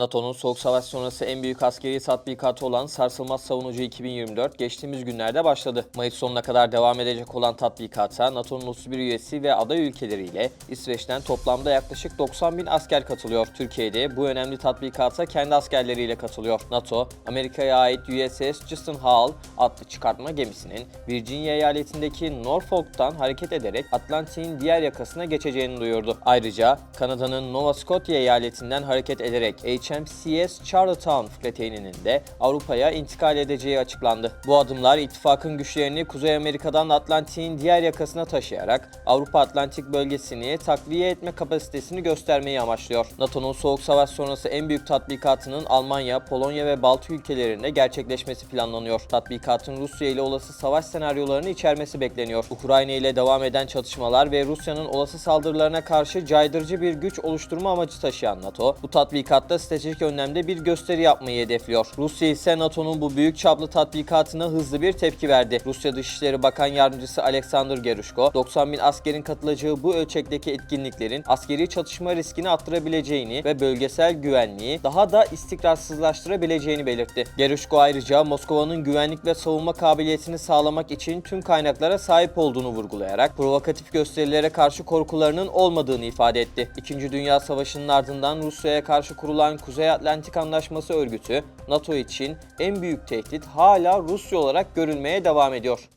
NATO'nun Soğuk Savaş sonrası en büyük askeri tatbikatı olan Sarsılmaz Savunucu 2024 geçtiğimiz günlerde başladı. Mayıs sonuna kadar devam edecek olan tatbikata NATO'nun 31 üyesi ve aday ülkeleriyle İsveç'ten toplamda yaklaşık 90 bin asker katılıyor. Türkiye'de bu önemli tatbikata kendi askerleriyle katılıyor. NATO, Amerika'ya ait USS Justin Hall adlı çıkartma gemisinin Virginia eyaletindeki Norfolk'tan hareket ederek Atlantik'in diğer yakasına geçeceğini duyurdu. Ayrıca Kanada'nın Nova Scotia eyaletinden hareket ederek HMCS Charlottetown fregate'inin de Avrupa'ya intikal edeceği açıklandı. Bu adımlar ittifakın güçlerini Kuzey Amerika'dan Atlantik'in diğer yakasına taşıyarak Avrupa Atlantik bölgesini takviye etme kapasitesini göstermeyi amaçlıyor. NATO'nun Soğuk Savaş sonrası en büyük tatbikatının Almanya, Polonya ve Baltık ülkelerinde gerçekleşmesi planlanıyor. Tatbikatın Rusya ile olası savaş senaryolarını içermesi bekleniyor. Ukrayna ile devam eden çatışmalar ve Rusya'nın olası saldırılarına karşı caydırıcı bir güç oluşturma amacı taşıyan NATO, bu tatbikatta stratejik önlemde bir gösteri yapmayı hedefliyor. Rusya ise NATO'nun bu büyük çaplı tatbikatına hızlı bir tepki verdi. Rusya Dışişleri Bakan Yardımcısı Alexander Gerushko, 90 bin askerin katılacağı bu ölçekteki etkinliklerin askeri çatışma riskini arttırabileceğini ve bölgesel güvenliği daha da istikrarsızlaştırabileceğini belirtti. Gerushko ayrıca Moskova'nın güvenlik ve savunma kabiliyetini sağlamak için tüm kaynaklara sahip olduğunu vurgulayarak provokatif gösterilere karşı korkularının olmadığını ifade etti. İkinci Dünya Savaşı'nın ardından Rusya'ya karşı kurulan Kuzey Atlantik Anlaşması örgütü NATO için en büyük tehdit hala Rusya olarak görülmeye devam ediyor.